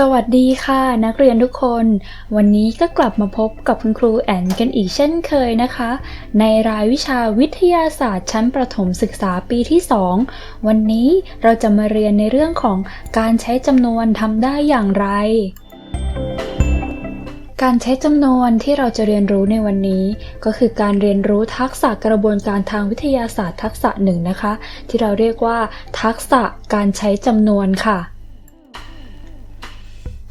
สวัสดีค่ะ นักเรียนทุกคน วันนี้ก็กลับมาพบกับคุณครูแอนกันอีกเช่นเคยนะคะ ในรายวิชาวิทยาศาสตร์ชั้นประถมศึกษาปีที่ 2 วันนี้เราจะมาเรียนในเรื่องของการใช้จำนวนทำได้อย่างไร การใช้จำนวนที่เราจะเรียนรู้ในวันนี้ ก็คือการเรียนรู้ทักษะกระบวนการทางวิทยาศาสตร์ทักษะหนึ่งนะคะ ที่เราเรียกว่า ทักษะการใช้จำนวนค่ะ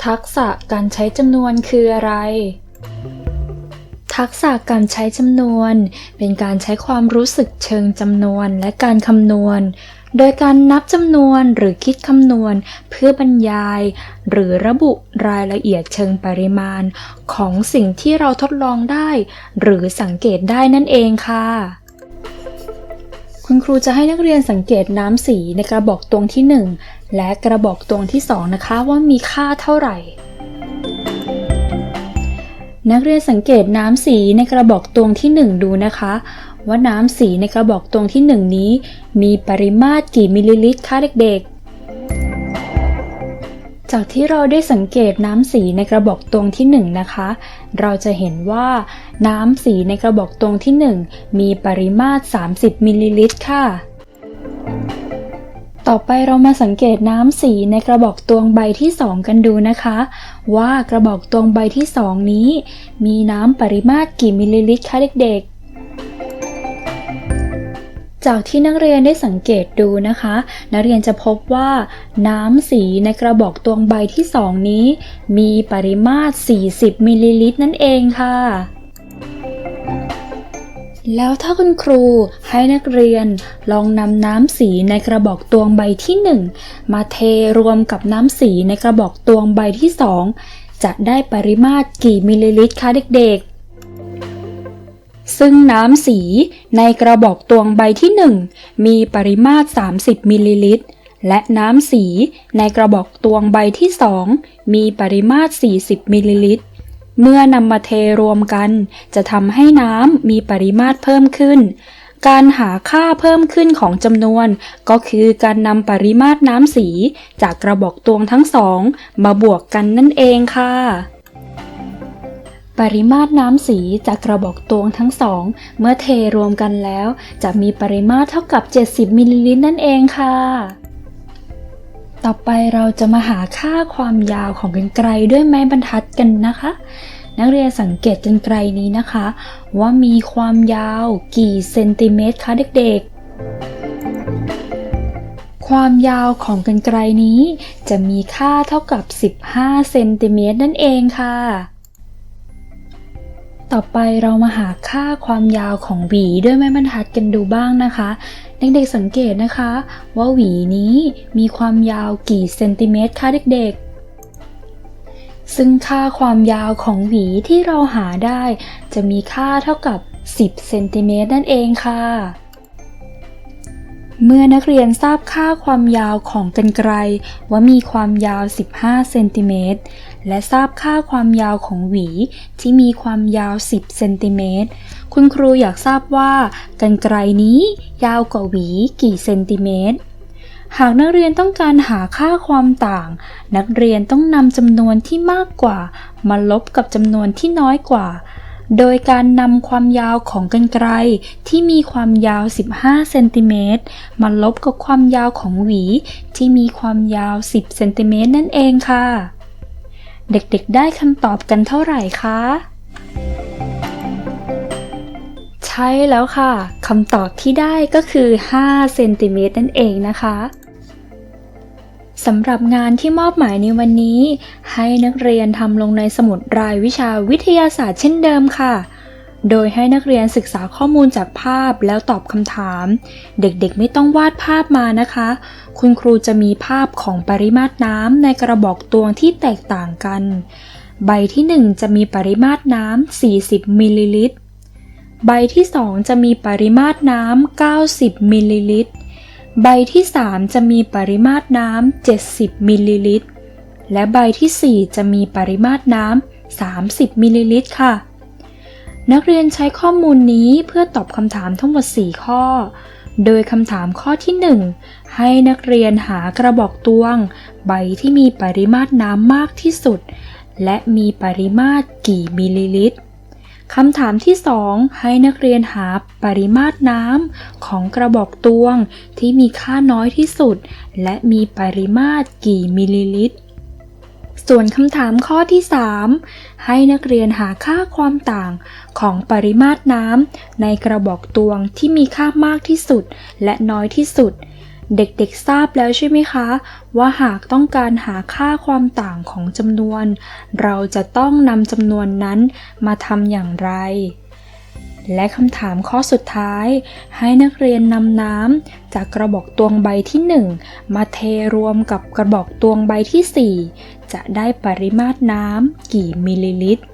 ทักษะการใช้จำนวนคืออะไร ทักษะการใช้จำนวน เป็นการใช้ความรู้สึกเชิงจำนวนและการคำนวณ โดยการนับจำนวนหรือคิดคำนวณ เพื่อบรรยาย หรือระบุรายละเอียดเชิงปริมาณ ของสิ่งที่เราทดลองได้ หรือสังเกตได้นั่นเองค่ะ คุณครูจะให้นักเรียนสังเกตน้ำสีในกระบอกตวงที่ 1 และกระบอกตวงที่ 2 นะคะว่ามีค่าเท่าไหร่ นักเรียนสังเกตน้ำสีในกระบอกตวงที่ 1 ดูนะคะ ว่าน้ำสีในกระบอกตวงที่ 1 นี้ มีปริมาตรกี่มิลลิลิตรคะเด็กๆ จากที่เราได้สังเกตน้ำสีในกระบอกตวงที่1นะคะ เราจะเห็นว่าน้ำสีในกระบอกตวงที่ 1 มีปริมาตร 30มิลลิลิตรค่ะ ต่อไปเรามาสังเกตน้ำสีในกระบอกตวงใบที่ 2 กันดูนะคะ ว่ากระบอกตวงใบที่ 2 นี้ มีน้ำปริมาตรกี่มิลลิลิตรคะเด็กๆ จากที่นักเรียนได้สังเกตดูนะคะ นักเรียนจะพบว่า น้ำสีในกระบอกตวงใบที่ 2 นี้ มีปริมาตร 40มิลลิลิตรนั่นเองค่ะแล้วถ้าคุณครูให้นักเรียนลองนำน้ำสีในกระบอกตวงใบที่ 1 มาเทรวมกับน้ำสีในกระบอกตวงใบที่ 2 จะได้ปริมาตรกี่มิลลิลิตรคะเด็กๆ ซึ่งน้ำสีในกระบอกตวงใบที่ 1 มีปริมาตร 30 มิลลิลิตร และน้ำสีในกระบอกตวงใบที่ 2 มีปริมาตร 40 มิลลิลิตร เมื่อนำมาเทรวมกันจะทำให้น้ำมีปริมาตรเพิ่มขึ้น การหาค่าเพิ่มขึ้นของจำนวน ก็คือการนำปริมาตรน้ำสีจากกระบอกตวงทั้งสองมาบวกกันนั่นเองค่ะ ปริมาตรน้ำสีจากกระบอกตวงทั้งสอง เมื่อเทรวมกันแล้ว จะมีปริมาตรเท่ากับ 70มิลลิลิตรนั่นเองค่ะ ต่อไปเราจะมาหาค่าความยาวของกรรไกรด้วยไม้บรรทัดกันนะคะ นักเรียนสังเกตกรรไกรนี้นะคะ ว่ามีความยาวกี่เซนติเมตรคะเด็กๆ ความยาวของกรรไกรนี้ จะมีค่าเท่ากับ 15 เซนติเมตรนั่นเองค่ะ ต่อไปเรามาหาค่าความยาวของหวีด้วยไม้บรรทัดกันดูบ้างนะคะ เด็กๆสังเกตนะคะ ว่าหวีนี้มีความยาวกี่เซนติเมตรคะเด็กๆ ซึ่งค่าความยาวของหวีที่เราหาได้ จะมีค่าเท่ากับ 10เซนติเมตรนั่นเองค่ะ เมื่อนักเรียนทราบค่าความยาวของกรรไกรว่ามีความยาว 15 เซนติเมตร และทราบค่าความยาวของหวีที่มีความยาว 10 เซนติเมตร คุณครูอยากทราบว่ากรรไกรนี้ยาวกว่าหวีกี่เซนติเมตร หากนักเรียนต้องการหาค่าความต่าง นักเรียนต้องนำจำนวนที่มากกว่า มาลบกับจำนวนที่น้อยกว่า โดยการนำความยาวของกรรไกรที่มีความยาว 15 เซนติเมตรมาลบกับความยาวของหวี ที่มีความยาว 10 เซนติเมตรนั่นเองค่ะ เด็กๆ ได้คำตอบกันเท่าไหร่คะใช่แล้วค่ะคำตอบที่ได้ก็คือ 5 เซนติเมตรนั่นเองนะคะ สำหรับงานที่มอบหมายในวันนี้ ให้นักเรียนทำลงในสมุดรายวิชาวิทยาศาสตร์เช่นเดิมค่ะ โดยให้นักเรียนศึกษาข้อมูลจากภาพแล้วตอบคำถาม เด็กๆไม่ต้องวาดภาพมานะคะ คุณครูจะมีภาพของปริมาตรน้ำในกระบอกตวงที่แตกต่างกัน ใบที่ 1 จะมีปริมาตรน้ำ 40 มิลลิลิตร ใบที่ 2 จะมีปริมาตรน้ำ 90 มิลลิลิตร ใบที่ 3 จะมีปริมาตรน้ำ 70 มิลลิลิตร และใบที่ 4 จะมีปริมาตรน้ำ 30 มิลลิลิตรค่ะ นักเรียนใช้ข้อมูลนี้เพื่อตอบคำถามทั้งหมด 4 ข้อ โดยคำถามข้อที่ 1 ให้นักเรียนหากระบอกตวง ใบที่มีปริมาตรน้ำมากที่สุด และมีปริมาตรกี่มิลลิลิตร คำถามที่ 2 ให้นักเรียนหาปริมาตรน้ำของกระบอกตวงที่มีค่าน้อยที่สุด และมีปริมาตรกี่มิลลิลิตร ส่วนคำถามข้อที่ 3 ให้นักเรียนหาค่าความต่างของปริมาตรน้ำในกระบอกตวงที่มีค่ามากที่สุด และน้อยที่สุด เด็กๆทราบแล้วใช่ไหมคะ ว่าหากต้องการหาค่าความต่างของจำนวน เราจะต้องนำจำนวนนั้นมาทำอย่างไร และคำถามข้อสุดท้าย ให้นักเรียนนำน้ำจากกระบอกตวงใบที่ 1 มาเทรวมกับกระบอกตวงใบที่ 4 จะได้ปริมาตรน้ำกี่มิลลิลิตร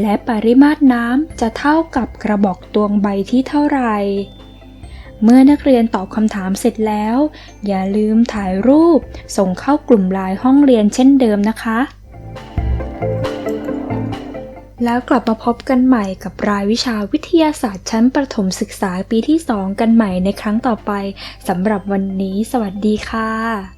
และปริมาตรน้ำจะเท่ากับกระบอกตวงใบที่เท่าไหร่ เมื่อนักเรียนตอบคำถามเสร็จแล้ว อย่าลืมถ่ายรูป ส่งเข้ากลุ่มไลน์ห้องเรียนเช่นเดิมนะคะ แล้วกลับมาพบกันใหม่กับรายวิชาวิทยาศาสตร์ชั้นประถมศึกษาปีที่ 2 กันใหม่ในครั้งต่อไปสำหรับวันนี้ สวัสดีค่ะ